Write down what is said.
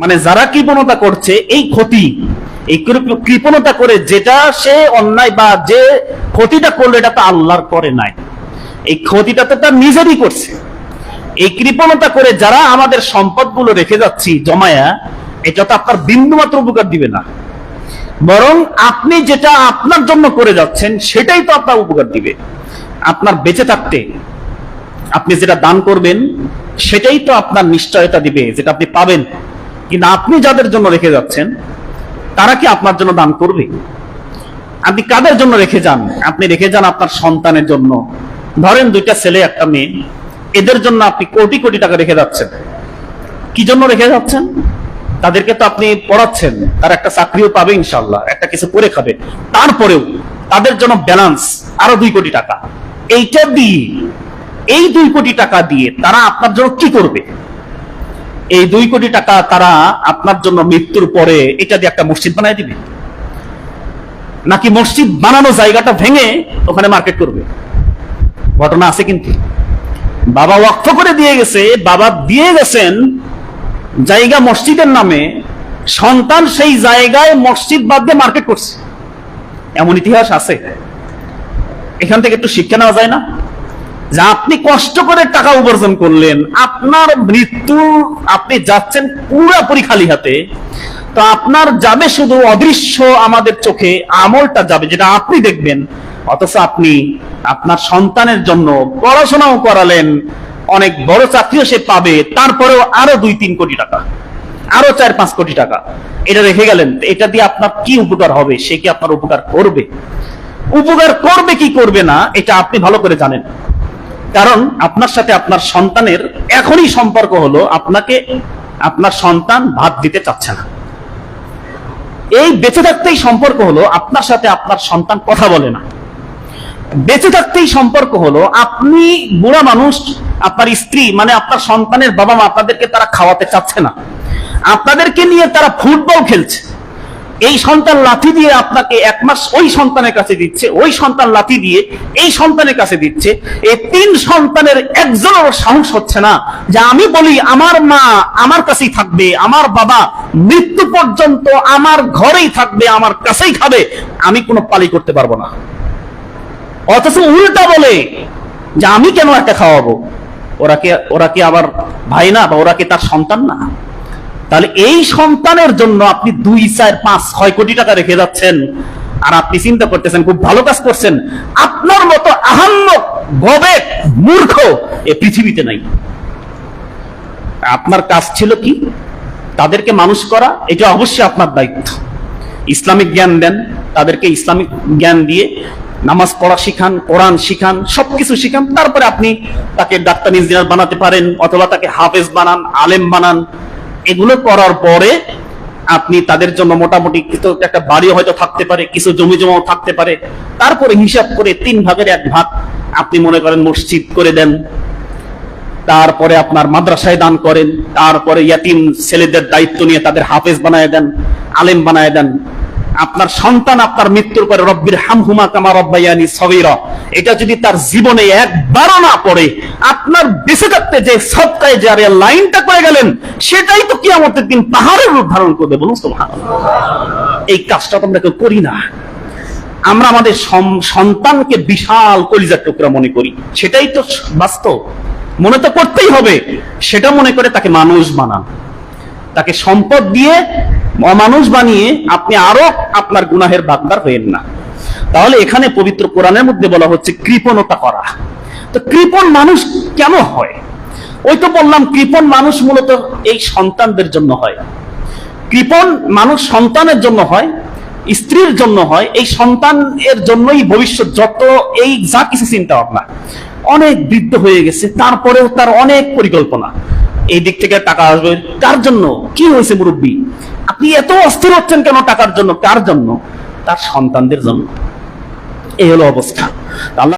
মানে যারা কৃপণতা করছে, এই ক্ষতি, এই কৃপণতা করে যেটা সে অন্যায় বা যে ক্ষতিটা করল, এটা তো আল্লাহর করে নাই। এই ক্ষতিটা তো তার নিজেরই করছে। এই কৃপণতা করে যারা আমাদের সম্পদগুলো রেখে যাচ্ছি, জমায়া, এটা তো আপনার বিন্দু মাত্র উপকার দিবে না। বরং আপনি যেটা আপনার জন্য করে যাচ্ছেন, সেটাই তো আপনার উপকার দিবে। আপনার বেঁচে থাকতে, আপনি যেটা দান করবেন, সেটাই তো আপনার নিশ্চয়তা দিবে, যেটা আপনি পাবেন। কিন্তু আপনি যাদের জন্য রেখে যাচ্ছেন, তারা কি আপনার জন্য দান করবে? আপনি কাদের জন্য রেখে যান? আপনি রেখে যান আপনার সন্তানের জন্য। ধরেন দুইটা ছেলে, একটা মেয়ে। এদের জন্য আপনি কোটি কোটি টাকা রেখে যাচ্ছেন। কি জন্য রেখে যাচ্ছেন? তাদেরকে তো আপনি পড়াচ্ছেন। তারা একটা চাকরিও পাবে ইনশাল্লাহ একটা কিছু করে খাবে। তারপরেও তাদের জন্য ব্যালেন্স আরও দুই কোটি টাকা। এইটা দিয়ে, এই দুই কোটি টাকা দিয়ে তারা আপনার জন্য কি করবে? এই দুই কোটি টাকা তারা আপনার জন্য মৃত্যুর পরে এটা দিয়ে একটা মসজিদ বানায় দিবে? নাকি মসজিদ বানানো জায়গাটা ভেঙে ওখানে মার্কেট করবে? ঘটনা আছে কিন্তু। বাবা ওয়াক্ফ করে দিয়ে গেছে, বাবা দিয়ে গেছেন জায়গা মসজিদের নামে, সন্তান সেই জায়গায় মসজিদ বাদ দিয়ে মার্কেট করছে। এমন ইতিহাস আছে। এখান থেকে একটু শিক্ষা নেওয়া যায় না? যে আপনি কষ্ট করে টাকা উপার্জন করলেন, আপনার মৃত্যু, আপনি যাচ্ছেন পুরোপুরি খালি হাতে, তো আপনার যাবে শুধু অদৃশ্য আমাদের চোখে, আমলটা যাবে, যেটা আপনি দেখবেন। অথচ আপনি আপনার সন্তানের জন্য পড়াশোনাও করালেন, অনেক বড় চাকরিও সে পাবে, তারপরেও আরও দুই তিন কোটি টাকা, আরও চার পাঁচ কোটি টাকা। এটা রেখে গেলেন এটা দিয়ে আপনার কি উপকার হবে, সে কি আপনার উপকার করবে? উপকার করবে কি করবে না, এটা আপনি ভালো করে জানেন। কারণ আপনার সাথে আপনার সন্তানের এখনই সম্পর্ক হলো, আপনাকে আপনার সন্তান ভাত দিতে চাচ্ছে না। এই বেঁচে থাকতেই সম্পর্ক হলো, আপনার সাথে আপনার সন্তান কথা বলে না। বেঁচে থাকতেই সম্পর্ক হলো, আপনি বুড়া মানুষ, আপনার স্ত্রী মানে আপনার সন্তানের বাবা মা, আপনাদেরকে তারা খাওয়াতে চাচ্ছে না। আপনাদেরকে নিয়ে তারা ফুটবল খেলছে। এই সন্তান লাথি দিয়ে আপনাকে এক মাস ওই সন্তানের কাছে দিচ্ছে, ওই সন্তান লাথি দিয়ে এই সন্তানের কাছে দিচ্ছে এই তিন সন্তানের একজনের সাহস হচ্ছে না যে আমি বলি আমার মা আমার কাছেই থাকবে, আমার বাবা মৃত্যু পর্যন্ত আমার ঘরেই থাকবে, আমার কাছেই খাবে, আমি কোনো পালি করতে পারব না। অথচ উল্টা বলে যে আমি কেন একটা খাওয়াবো? ওরা কি ওরা কি আবার ভাই না বা ওরা কি তার সন্তান না? তাহলে এই সন্তানের জন্য আপনি দুই, চার, পাঁচ, ছয় কোটি টাকা রেখে যাচ্ছেন। আর আপনি চিন্তা করতেছেন, খুব ভালো কাজ করছেন। আপনার মতো আহাম্ম গবে মূর্খ এ পৃথিবীতে নাই। আপনার কাজ ছিল কি? তাদেরকে মানুষ করা, এটা অবশ্যই আপনার দায়িত্ব। ইসলামিক জ্ঞান দেন, তাদেরকে ইসলামিক জ্ঞান দিয়ে নামাজ পড়া শিখান, কোরআন শিখান, সবকিছু শিখান। তারপরে আপনি তাকে ডাক্তার, ইঞ্জিনিয়ার বানাতে পারেন, অথবা তাকে হাফেজ বানান, আলেম বানান। এগুলো করার পরে আপনি তাদের জন্য মোটামুটি কিছু একটা বাড়ি হয়তো থাকতে পারে, কিছু জমি জমাও থাকতে পারে। তারপরে হিসাব করে তিন ভাগের এক ভাগ আপনি মনে করেন মসজিদ করে দেন, তারপরে আপনার মাদ্রাসায় দান করেন, তারপরে ইয়াতিম ছেলেদের দায়িত্ব নিয়ে তাদের হাফেজ বানায় দেন, আলেম বানায় দেন। আপনার সন্তান আপনার মৃত্যুর পরে রব্বির হামহুমা কামা রব্বাইয়ানি সগীরা। এটা যদি তার জীবনে একবারও না পড়ে, আপনার বেঁচে থাকতে যে সবটাই যে আরে লাইনটা করে গেলেন, সেটাই তো কি আমাদের দিন পাহাড়ের রূপ ধারণ করবে, বলুন তো এই কাজটা তো আমরা কেউ করি না। আমরা আমাদের সন্তানকে বিশাল কলিজার টুকরা মনে করি। সেটাই তো বাস্তব। মনে তো করতেই হবে। সেটা মনে করে তাকে মানুষ বানান। তাকে সম্পদ দিয়ে অমানুষ বানিয়ে আপনি আরও আপনার গুনাহের ভাগদার হইেন না। তাহলে এখানে পবিত্র কোরআনের মধ্যে বলা হচ্ছে কৃপণতা করা। তো কৃপণ মানুষ কেন হয়? ওই তো বললাম, কৃপণ মানুষ মূলত এই সন্তানদের জন্য হয়। কৃপণ মানুষ সন্তানের জন্য হয়, স্ত্রীর জন্য হয়, এই সন্তানের জন্যই ভবিষ্যৎ যত এই যা কিছু চিন্তা ভাবনা। অনেক বৃদ্ধ হয়ে গেছে, তারপরেও তার অনেক পরিকল্পনা। এই দিক থেকে টাকা আসবে। কার জন্য? কি হয়েছে মুরব্বী? আপনি এত অস্থির হচ্ছেন কেন টাকার জন্য? কার জন্য? তার সন্তানদের জন্য। এই হলো অবস্থা। আল্লাহ